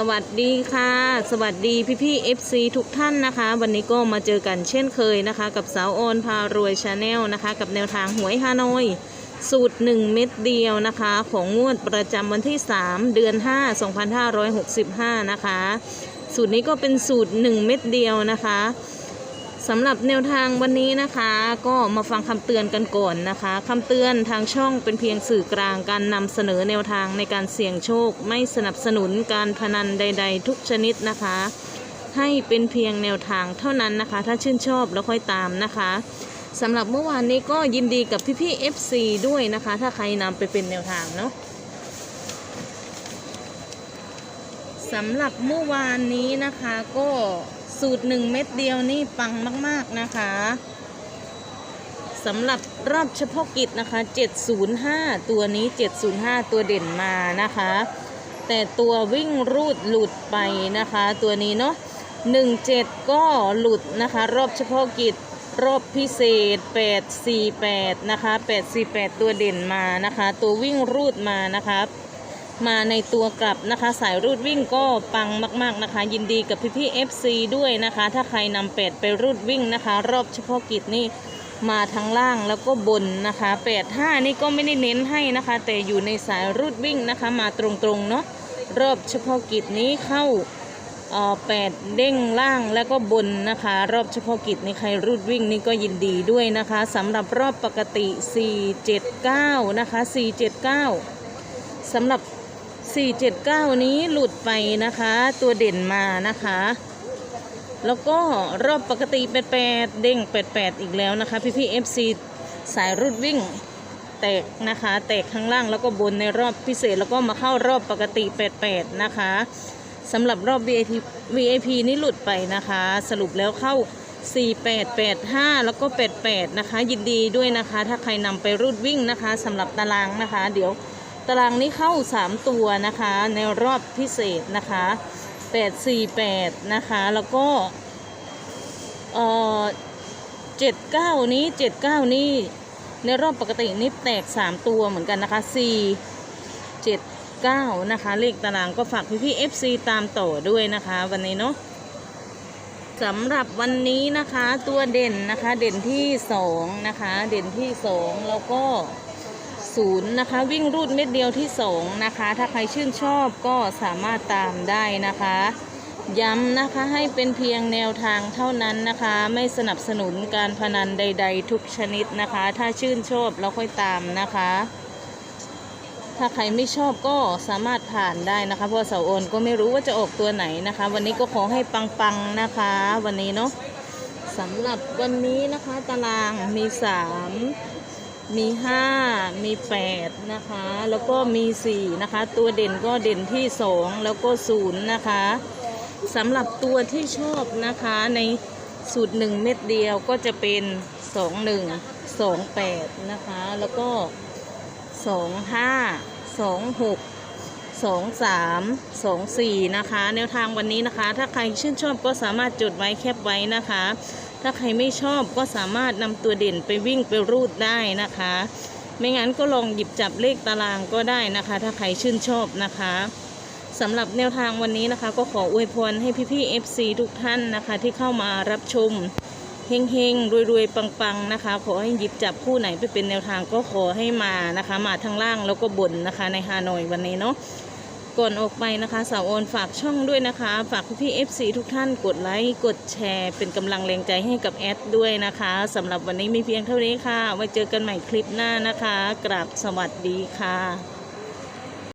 สวัสดีค่ะ สวัสดีพี่พี่ FC ทุกท่านนะคะ วันนี้ก็มาเจอกันเช่นเคยนะคะ กับสาวออนพารวยชาแนลนะคะ กับแนวทางหวยฮานอย สูตร 1 เม็ดเดียวนะคะ ของงวดประจำวันที่ 3 เดือน 5 2565 นะคะ สูตรนี้ก็เป็นสูตร 1 เม็ดเดียวนะคะ สำหรับแนวทางวันนี้นะคะ ก็มาฟังคำเตือนกันก่อนนะคะคำเตือนทางช่องเป็นเพียงสื่อกลางการนำเสนอแนวทางในการเสี่ยงโชค ไม่สนับสนุนการพนันใด ๆ ทุกชนิดนะคะ ให้เป็นเพียงแนวทางเท่านั้นนะคะ ถ้าชื่นชอบแล้วค่อยตามนะคะสำหรับเมื่อวานนี้ก็ยินดีกับพี่ๆ FC ด้วยนะคะ ถ้าใครนำไปเป็นแนวทางเนาะสำหรับเมื่อวานนี้นะคะก็ สูตรหนึ่งเม็ดเดียวนี่ปังมาก ๆ นะคะสำหรับรอบเฉพาะกิจนะคะ 705 ตัวนี้ 705 ตัวเด่นมานะคะ แต่ตัววิ่งรูดหลุดไปนะคะ ตัวนี้เนาะ17 ก็หลุดนะคะ รอบเฉพาะกิจรอบพิเศษ 848 นะคะ 848 ตัวเด่นมานะคะ ตัววิ่งรูดมานะคะ มาในตัวกลับนะคะ สายรูดวิ่งก็ปังมาก ๆนะคะ ยินดีกับพี่พี่ๆ FC ด้วยนะคะ ถ้าใครนำเป็ดไปรูดวิ่งนะคะ รอบเฉพาะกิจนี่มาทั้งล่างแล้วก็บนนะคะ85นี่ก็ไม่ได้เน้นให้นะคะ แต่อยู่ในสายรูดวิ่งนะคะ มาตรงๆเนาะรอบเฉพาะกิจนี้เข้าแปดเด้งล่างแล้วก็บนนะคะ รอบเฉพาะกิจนี่ใครรูดวิ่งนี่ก็ยินดีด้วยนะคะสำหรับรอบปกติ 479 นะคะ 479สำหรับ 479 นี้หลุดไปนะคะ ตัวเด่นมานะคะ แล้วก็รอบปกติ 88 เด้ง 88 อีกแล้วนะคะ พี่พี่ FC สายรุดวิ่งแตกนะคะ แตกข้างล่างแล้วก็บนในรอบพิเศษแล้วก็มาเข้ารอบปกติ 88 นะคะสำหรับรอบ VIP VIP นี่หลุดไปนะคะ สรุปแล้วเข้า 4885 แล้วก็ 88 นะคะ ยินดีด้วยนะคะ ถ้าใครนำไปรูดวิ่งนะคะสำหรับตารางนะคะ เดี๋ยว ตารางนี้เข้า 3 ตัวนะคะ ในรอบพิเศษนะคะ 848 นะคะ แล้วก็เอ่อ79 นี้ 79 นี้ ในรอบปกตินี่แตก 3 ตัวเหมือนกันนะคะ 4 79 นะคะ เลขตารางก็ฝากพี่ๆ FC ตามต่อด้วยนะคะ วันนี้เนาะสำหรับวันนี้นะคะตัวเด่นนะคะเด่นที่ 2 นะคะ เด่นที่ 2 แล้วก็ ศูนย์นะคะ วิ่งรูดเม็ดเดียวที่สองนะคะ ถ้าใครชื่นชอบก็สามารถตามได้นะคะ ย้ำนะคะให้เป็นเพียงแนวทางเท่านั้นนะคะ ไม่สนับสนุนการพนันใด ๆ ทุกชนิดนะคะ ถ้าชื่นชอบเราค่อยตามนะคะ ถ้าใครไม่ชอบก็สามารถผ่านได้นะคะ เพราะเสาโอนก็ไม่รู้ว่าจะออกตัวไหนนะคะ วันนี้ก็ขอให้ปังๆนะคะ วันนี้เนาะสำหรับวันนี้นะคะตารางมีสา มีห้ามีแปดนะคะ แล้วก็มีสี่นะคะ ตัวเด่นก็เด่นที่สองแล้วก็ศูนย์นะคะสำหรับตัวที่ชอบนะคะในสูตรหนึ่งเม็ดเดียวก็จะเป็นสองหนึ่งสองแปดนะคะ แล้วก็สองห้าสองหกสองสามสองสี่นะคะ แนวทางวันนี้นะคะ ถ้าใครชื่นชอบก็สามารถจดไว้แคปไว้นะคะ ถ้าใครไม่ชอบก็สามารถนำตัวเด่นไปวิ่งไปรูดได้นะคะ ไม่งั้นก็ลองหยิบจับเลขตารางก็ได้นะคะ ถ้าใครชื่นชอบนะคะสำหรับแนวทางวันนี้นะคะ ก็ขออวยพรให้พี่ๆ FC ทุกท่านนะคะ ที่เข้ามารับชมเฮงๆรวยๆปังๆนะคะ ขอให้หยิบจับคู่ไหนไปเป็นแนวทางก็ขอให้มานะคะ มาทางล่างแล้วก็บนนะคะ ในฮานอยวันนี้เนาะ ก่อนออกไปนะคะสาวโอนฝากช่องด้วยนะคะ ฝากพี่ๆ FC ทุกท่านกดไลค์กดแชร์ เป็นกำลังแรงใจให้กับแอดด้วยนะคะสำหรับวันนี้มีเพียงเท่านี้ค่ะไว้เจอกันใหม่คลิปหน้านะคะ กราบสวัสดีค่ะ